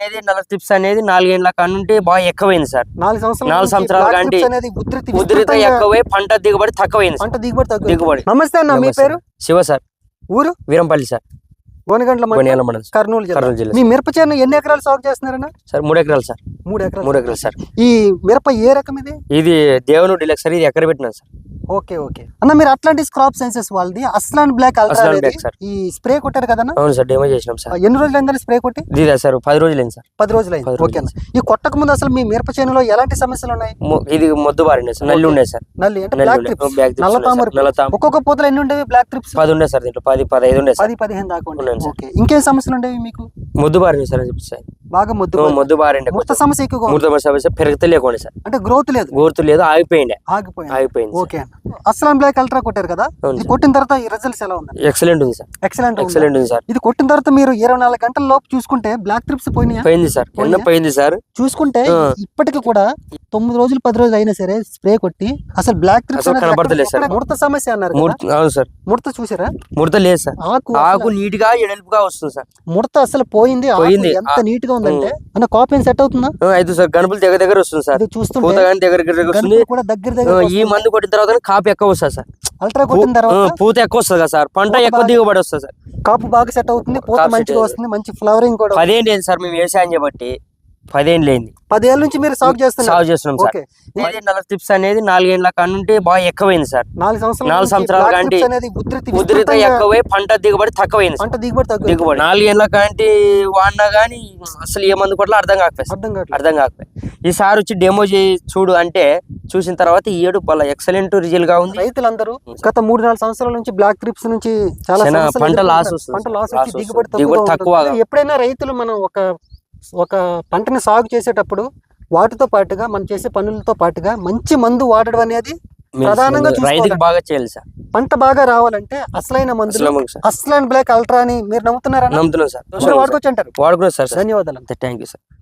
అనేది నల్ల టిప్స్ అనేది నాలుగేళ్ళ కాడ నుండి బాగా ఎక్కువైంది సార్. నాలుగు సంవత్సరాల నాలుగు సంవత్సరాల కాంటి ఉధృతి ఎక్కువై పంట దిగుబడి తక్కువైంది. పంట దిగుబడి దిగుబడి. నమస్తే అన్న మీ. పేరు? శివ సార్. ఊరు? వీరంపల్లి సార్. గోనగండ్ల. కర్నూలు కర్నూలు జిల్లా మీ మిరప చేను ఎన్ని ఎకరాలు సాగు చేస్తున్నారన్న? సార్ మూడు ఎకరాలు సార్. మూడు ఎకరాలు. మూడు ఎకరాలు సార్. ఈ మిరప ఏ రకం ఇది? ఇది దేవుని డిలక్స్ సార్. ఇది ఎక్కడ పెట్టినాను సార్? Okay okay. అన్న మీరు అట్లాంటి క్రాప్ సైన్సెస్ వాళ్ళది అస్లాన్ బ్లాక్ అల్ట్రా అస్లాన్ అనేది. ఈ స్ప్రే కొట్టారు కదన్న అవును సార్ డెమో చేసినాం సార్. ఎన్ని రోజులు అయిందని స్ప్రే కొట్టి? ఇదే సార్ పది రోజులు అయింది సార్. పది రోజులు అయింది పది ఓకే అన్న. ఈ కొట్టక ముందు అసలు మీ మిరప చేనులో ఎలాంటి సమస్యలు ఉన్నాయి? మొ- ఇది మొద్దు బారిండే సార్ నల్లి. ఉండే సార్. నల్లి అంటే నల్లి బ్లాక్ ఉండే ట్రిప్స్ నల్ల తామర నల్ల తామర ఒక్కొక్క పూతలు ఎన్ని ఉండేవి బ్లాక్ ట్రిప్స్ పది ఉండే సార్ దీంట్లో పది పదహైదు ఉండే సార్. పది పదిహేను దాకా ఉండేవి. ఉన్నాను సార్. ఓకే. ఇంకేం సమస్యలు ఉండేవి మీకు? మొద్దు బారిండే సార్ అని చెప్పి సార్. బాగా ముద్దు మొద్దు బారిండే ముడత సమస్య ఎక్కువగా ఉంది. మూడు సమస్య పెరుగుతే లేకుండా సార్. అంటే గ్రోత్ లేదు. గోర్తు లేదు ఆగిపోయిండే. ఆగిపోయింది. ఆగిపోయింది ఓకే అస్లాం బ్లాక్ అల్ట్రా కొట్టారు కదా? ఇది. కొట్టిన తర్వాత ఈ రిజల్ట్స్ ఎలా ఉంది ఎక్సలెంట్ ఉంది సార్. ఎక్సలెంట్ ఎక్సలెంట్ ఉంది సార్. ఇది కొట్టిన తర్వాత మీరు ఇరవై నాలుగు గంటల లోపు చూసుకుంటే బ్లాక్ ట్రిప్స్ పోయినాయా? పోయింది సార్. ఎన్న పోయిందా? సార్. చూసుకుంటే. ఇప్పటికి కూడా తొమ్మిది రోజులు పది రోజులు అయినా సరే స్ప్రే కొట్టి అసలు బ్లాక్ ట్రిప్స్ కనబడతలేదు సార్. ముడత సమస్య అన్నారు అవును సార్. ముడత చూసారా? ముడత లేదు సార్. ఆకు ఆకు నీట్గా ఎడల్పుగా వస్తుంది సార్. ముడత అసలు పోయింది. పోయింది. ఎంత. నీట్గా ఉందంటే అన్న కాపీ సెట్ అవుతుందా? అయితే సార్ గణపులు దగ్గర దగ్గర వస్తుంది సార్. పూత కానీ దగ్గర దగ్గర వస్తుంది. గనుపులు కూడా దగ్గర దగ్గర ఈ మందు కొట్టిన తర్వాత కాపు ఎక్కువ వస్తుంది సార్. అల్ట్రా కొట్టిన తర్వాత పూత ఎక్కువ వస్తుంది కదా సార్. పంట ఎక్కువ దిగుబడి వస్తుంది సార్. కాపు బాగా సెట్ అవుతుంది పూత మంచిగా. వస్తుంది మంచి ఫ్లవరింగ్ కూడా లేదు సార్ మేము వ్యవసాయం చేయబట్టి పదేం లేని పదేళ్ళ నుంచి మీరు సాగు చేస్తున్నారు సాగు చేస్తున్నాం సార్ నల్ల టిప్స్ అనేది నాలుగేళ్ళ కాడ నుండి బాగా ఎక్కువైంది సార్ నాలుగు సంవత్సరాల నాలుగు సంవత్సరాల కాంటి ఉధృతి ఎక్కువై పంట దిగుబడి తక్కువైంది. పంట దిగుబడి దిగుబడి నాలుగేళ్ళ కాంటి వాడినా కానీ అసలు ఏ మందు కొట్లా అర్థం కాకపోయింది. అర్థం కావట్లేదు అర్థం కాకపోయి ఈసారి వచ్చి డెమో చేయి చూడు అంటే చూసిన తర్వాత ఈ ఏడు వాళ్ళ ఎక్సలెంట్ రిజల్ట్గా ఉంది రైతులందరూ గత మూడు నాలుగు సంవత్సరాల నుంచి బ్లాక్ ట్రిప్స్ నుంచి చాలా పంట. లాస్. పంట లాస్. దిగుబడి. ఉంటుంది. ఎప్పుడైనా రైతులు మనం ఒక ఒక పంటని సాగు చేసేటప్పుడు వాటితో పాటుగా మనం చేసే పనులతో పాటుగా మంచి మందు వాడడం అనేది ప్రధానంగా రైతుకి. బాగా చేయాలి సార్. పంట బాగా రావాలంటే అసలైన మందులు సార్. అస్లాన్ బ్లాక్ అల్ట్రా అని మీరు నమ్ముతున్నారా? నమ్ముతున్నాం సార్. వాడుకోవచ్చు అంటారు. వాడుకున్నాం సార్ ధన్యవాదాలు థ్యాంక్ యూ సార్.